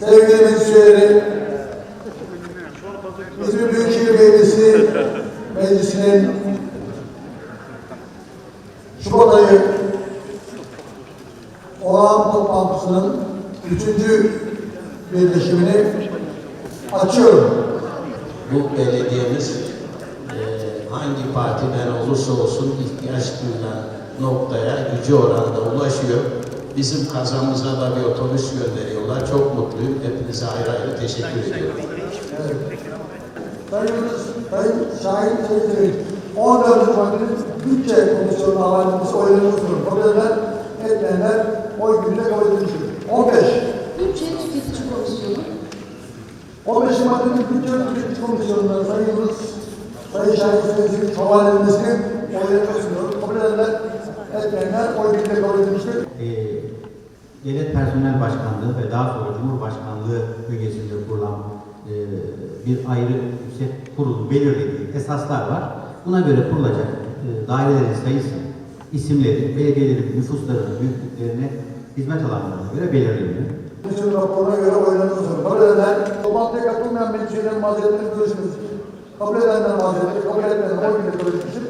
Sevgili meclisleri, İzmir Büyükşehir Belediyesi Meclisi'nin Şubat ayı olağan toplantısının üçüncü birleşimini açıyorum. Bu belediyemiz hangi partiden olursa olsun ihtiyaç duyulan noktaya gücü oranda ulaşıyor. Bizim kazamıza da bir otobüs gönderiyorlar. Çok mutluyum. Hepinize ayrı ayrı teşekkür ediyorum. Sayımız, Sayın Şahin Seyit'in 14 Mart'ın bütçe komisyonu havalimizi oylarınızdır. Kabul etmeyenler oy birliğiyle kabul edilmiştir. 15. Bütçe Tüketici Komisyonu 15 Mart'ın bütçe tüketici Sayın Şahin Seyit'in havalimizi oylarına sunuyor. Kabul edenler, etmeyenler oy birliğiyle kabul edilmiştir. e, Devlet Personel Başkanlığı ve daha sonra Cumhurbaşkanlığı bünyesinde kurulan e, bir ayrı yüksek kurulu belirlediği esaslar var. Buna göre kurulacak e, dairelerin sayısı, isimleri, belediyelerin nüfuslarının büyüklüklerine, hizmet alanlarına göre belirleniyor. Komisyon raporuna göre sunuyor. Kabul edenler, toplantıya katılmayan meclis üyelerinin mazeretlerini görüşünüz. Kabul edenler mazeretleri, kabul etmeyenler oy birliğiyle kabul edilmiştir.